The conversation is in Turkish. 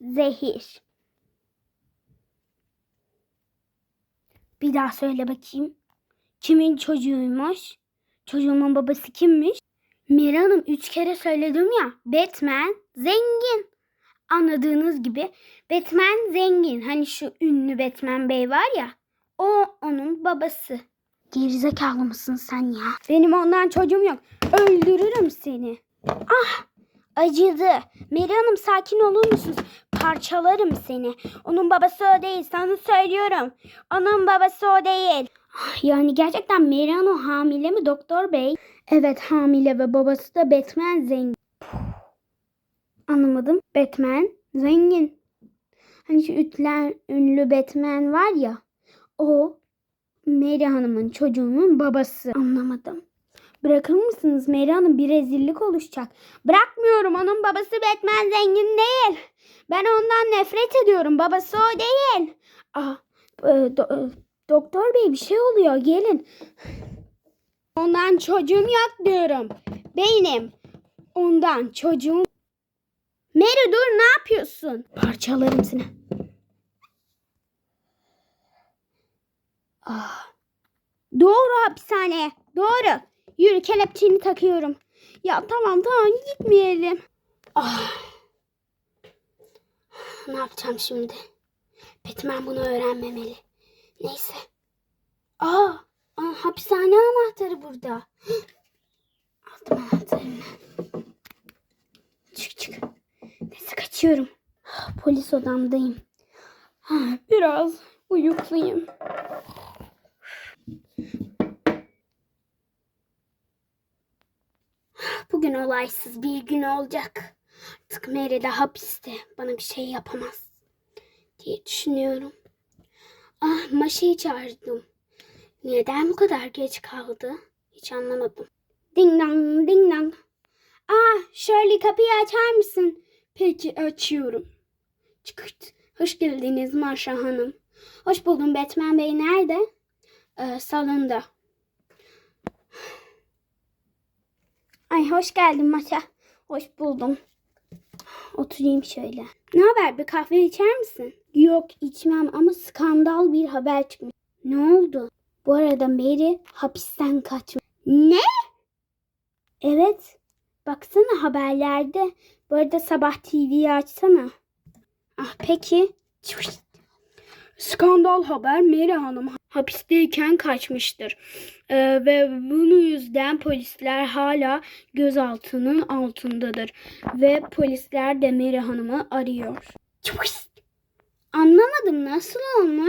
zehir. Bir daha söyle bakayım. Kimin çocuğuymuş? Çocuğumun babası kimmiş? Meri Hanım üç kere söyledim ya. Batman zengin. Anladığınız gibi Batman zengin. Hani şu ünlü Batman Bey var ya. O onun babası. Gerizekalı mısın sen ya? Benim ondan çocuğum yok. Öldürürüm seni. Ah acıdı. Meri Hanım sakin olur musunuz? Parçalarım seni. Onun babası o değil. Sana söylüyorum. Onun babası o değil. Ah, Yani gerçekten Meri Hanım hamile mi doktor bey? Evet hamile ve babası da Batman zengin. Anlamadım. Batman zengin. Hani şu ütlen ünlü Batman var ya. O Mary Hanım'ın çocuğunun babası. Anlamadım. Bırakır mısınız Mary Hanım? Bir rezillik oluşacak. Bırakmıyorum. Onun babası Batman zengin değil. Ben ondan nefret ediyorum. Babası o değil. Ah, e, do- e, doktor bey bir şey oluyor. Gelin. Ondan çocuğum yok diyorum. Benim. Ondan çocuğum. Mary dur ne yapıyorsun? Parçalarım seni. Ah. Doğru hapishaneye. Doğru. Yürü kelepçeni takıyorum. Ya tamam tamam gitmeyelim. Ah. Ne yapacağım şimdi? Batman bunu öğrenmemeli. Neyse. Aa, aa hapishane anahtarı burada. Aldım anahtarını. Çık çık. Neyse kaçıyorum. Polis odamdayım. Ha, Biraz uyukluyum. Bugün olaysız bir gün olacak. Artık Mary de hapiste. Bana bir şey yapamaz. Diye düşünüyorum. Ah Maşa'yı çağırdım. Neden bu kadar geç kaldı? Hiç anlamadım. Ding dong ding dong. Ah Shirley kapıyı açar mısın? Peki açıyorum. Çıkırt. Hoş geldiniz Maşa Hanım. Hoş buldum Batman Bey nerede? Ee, salonda. Ay hoş geldin Maşa. Hoş buldum. Oturayım şöyle. Ne haber bir kahve içer misin? Yok içmem ama skandal bir haber çıkmış. Ne oldu? Bu arada Mary hapisten kaçmış. Ne? Evet. Baksana haberlerde. Bu arada sabah TV'yi açsana. Ah peki. Skandal haber Mary Hanım hapisteyken kaçmıştır. Ee, ve bunu yüzden polisler hala gözaltının altındadır. Ve polisler de Mary Hanım'ı arıyor. Anlamadım nasıl olmuş?